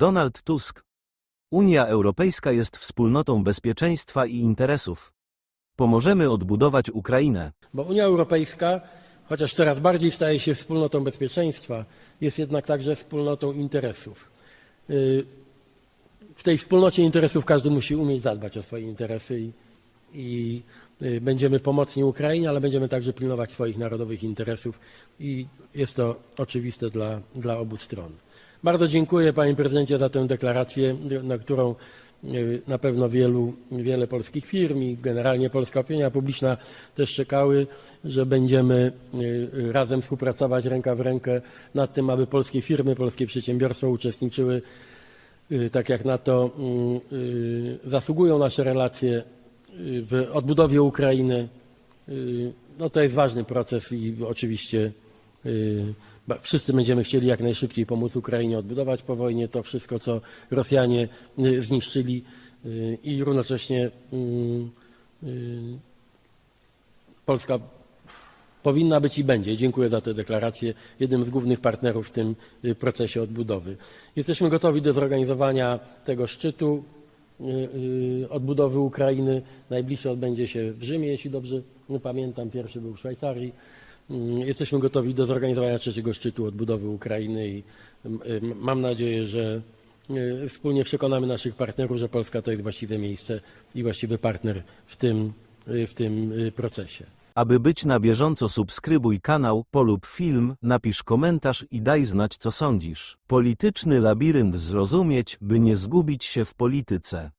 Donald Tusk. Unia Europejska jest wspólnotą bezpieczeństwa i interesów. Pomożemy odbudować Ukrainę. Bo Unia Europejska, chociaż coraz bardziej staje się wspólnotą bezpieczeństwa, jest jednak także wspólnotą interesów. Y, W tej wspólnocie interesów każdy musi umieć zadbać o swoje interesy i, i y, będziemy pomocni Ukrainie, ale będziemy także pilnować swoich narodowych interesów i jest to oczywiste dla, dla obu stron. Bardzo dziękuję panie prezydencie za tę deklarację, na którą y, na pewno wielu, wiele polskich firm i generalnie polska opinia publiczna też czekały, że będziemy y, razem współpracować ręka w rękę nad tym, aby polskie firmy, polskie przedsiębiorstwa uczestniczyły y, tak jak na to zasługują nasze relacje w odbudowie Ukrainy. No to jest ważny proces i oczywiście wszyscy będziemy chcieli jak najszybciej pomóc Ukrainie odbudować po wojnie to wszystko, co Rosjanie y, zniszczyli y, i równocześnie y, y, Polska powinna być i będzie. Dziękuję za tę deklarację. Jednym z głównych partnerów w tym procesie odbudowy. Jesteśmy gotowi do zorganizowania tego szczytu odbudowy Ukrainy. Najbliższy odbędzie się w Rzymie, jeśli dobrze pamiętam. Pierwszy był w Szwajcarii. Mm, Jesteśmy gotowi do zorganizowania trzeciego szczytu odbudowy Ukrainy i mm, y, mam nadzieję, że y, wspólnie przekonamy naszych partnerów, że Polska to jest właściwe miejsce i właściwy partner w tym, y, w tym procesie. Aby być na bieżąco subskrybuj kanał, polub film, napisz komentarz i daj znać co sądzisz. Polityczny labirynt zrozumieć, by nie zgubić się w polityce.